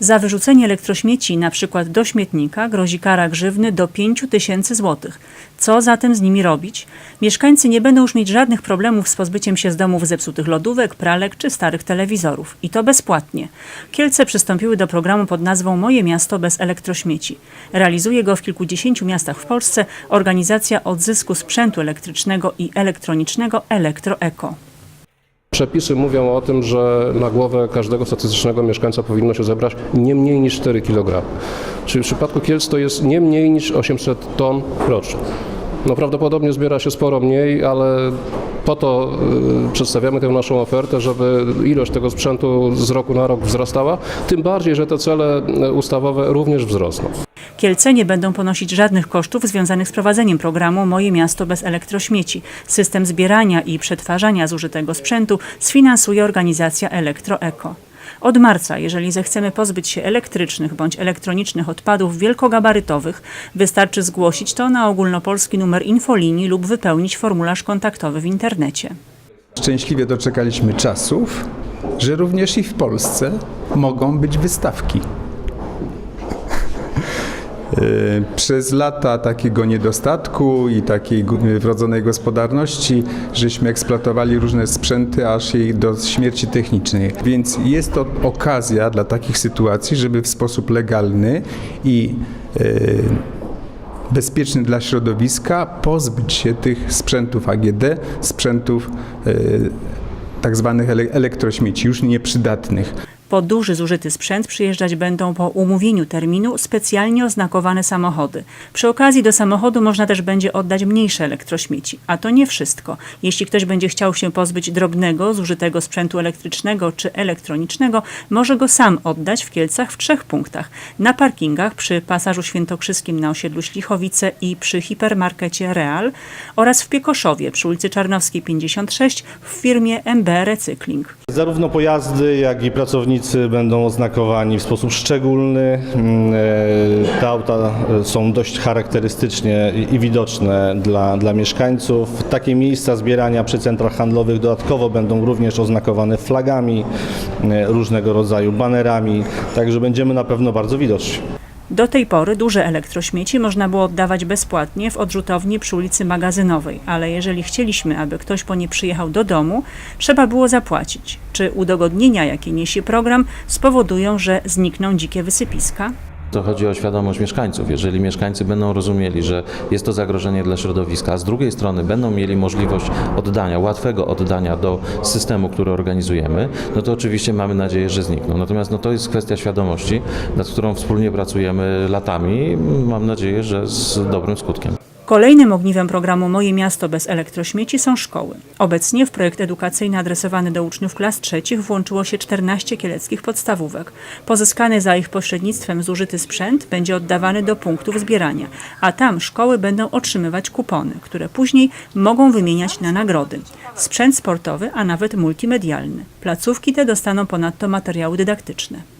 Za wyrzucenie elektrośmieci przykład do śmietnika grozi kara grzywny do 5 tysięcy złotych. Co zatem z nimi robić? Mieszkańcy nie będą już mieć żadnych problemów z pozbyciem się z domów zepsutych lodówek, pralek czy starych telewizorów. I to bezpłatnie. Kielce przystąpiły do programu pod nazwą Moje miasto bez elektrośmieci. Realizuje go w kilkudziesięciu miastach w Polsce organizacja odzysku sprzętu elektrycznego i elektronicznego Elektroeko. Przepisy mówią o tym, że na głowę każdego statystycznego mieszkańca powinno się zebrać nie mniej niż 4 kg. Czyli w przypadku Kielc to jest nie mniej niż 800 ton rocznie. No prawdopodobnie zbiera się sporo mniej, ale po to y, przedstawiamy tę naszą ofertę, żeby ilość tego sprzętu z roku na rok wzrastała, tym bardziej, że te cele y, ustawowe również wzrosną. Kielce nie będą ponosić żadnych kosztów związanych z prowadzeniem programu Moje Miasto bez elektrośmieci. System zbierania i przetwarzania zużytego sprzętu sfinansuje organizacja Elektroeko. Od marca, jeżeli zechcemy pozbyć się elektrycznych bądź elektronicznych odpadów wielkogabarytowych, wystarczy zgłosić to na ogólnopolski numer infolinii lub wypełnić formularz kontaktowy w internecie. Szczęśliwie doczekaliśmy czasów, że również i w Polsce mogą być wystawki. Yy, Przez lata takiego niedostatku i takiej wrodzonej gospodarności, żeśmy eksploatowali różne sprzęty aż i do śmierci technicznej. Więc jest to okazja dla takich sytuacji, żeby w sposób legalny i yy, bezpieczny dla środowiska pozbyć się tych sprzętów AGD, sprzętów yy, tak zwanych ele- elektrośmieci, już nieprzydatnych. Po duży zużyty sprzęt przyjeżdżać będą po umówieniu terminu specjalnie oznakowane samochody. Przy okazji do samochodu można też będzie oddać mniejsze elektrośmieci. A to nie wszystko. Jeśli ktoś będzie chciał się pozbyć drobnego, zużytego sprzętu elektrycznego czy elektronicznego, może go sam oddać w Kielcach w trzech punktach. Na parkingach przy Pasażu Świętokrzyskim na osiedlu Ślichowice i przy hipermarkecie Real oraz w Piekoszowie przy ulicy Czarnowskiej 56 w firmie MB Recykling. Zarówno pojazdy, jak i pracownicy będą oznakowani w sposób szczególny. Mm, e, Te auta e, są dość charakterystycznie i widoczne dla, dla mieszkańców. Takie miejsca zbierania przy centrach handlowych dodatkowo będą również oznakowane flagami, e, różnego rodzaju banerami, także będziemy na pewno bardzo widoczni. Do tej pory duże elektrośmieci można było oddawać bezpłatnie w odrzutowni przy ulicy Magazynowej, ale jeżeli chcieliśmy, aby ktoś po nie przyjechał do domu, trzeba było zapłacić. Czy udogodnienia, jakie niesie program, spowodują, że znikną dzikie wysypiska? To chodzi o świadomość mieszkańców. Jeżeli mieszkańcy będą rozumieli, że jest to zagrożenie dla środowiska, a z drugiej strony będą mieli możliwość oddania, łatwego oddania do systemu, który organizujemy, no to oczywiście mamy nadzieję, że znikną. Natomiast no to jest kwestia świadomości, nad którą wspólnie pracujemy latami. Mam nadzieję, że z dobrym skutkiem. Kolejnym ogniwem programu Moje Miasto bez elektrośmieci są szkoły. Obecnie w projekt edukacyjny adresowany do uczniów klas trzecich włączyło się 14 kieleckich podstawówek. Pozyskany za ich pośrednictwem zużyty sprzęt będzie oddawany do punktów zbierania, a tam szkoły będą otrzymywać kupony, które później mogą wymieniać na nagrody. Sprzęt sportowy, a nawet multimedialny. Placówki te dostaną ponadto materiały dydaktyczne.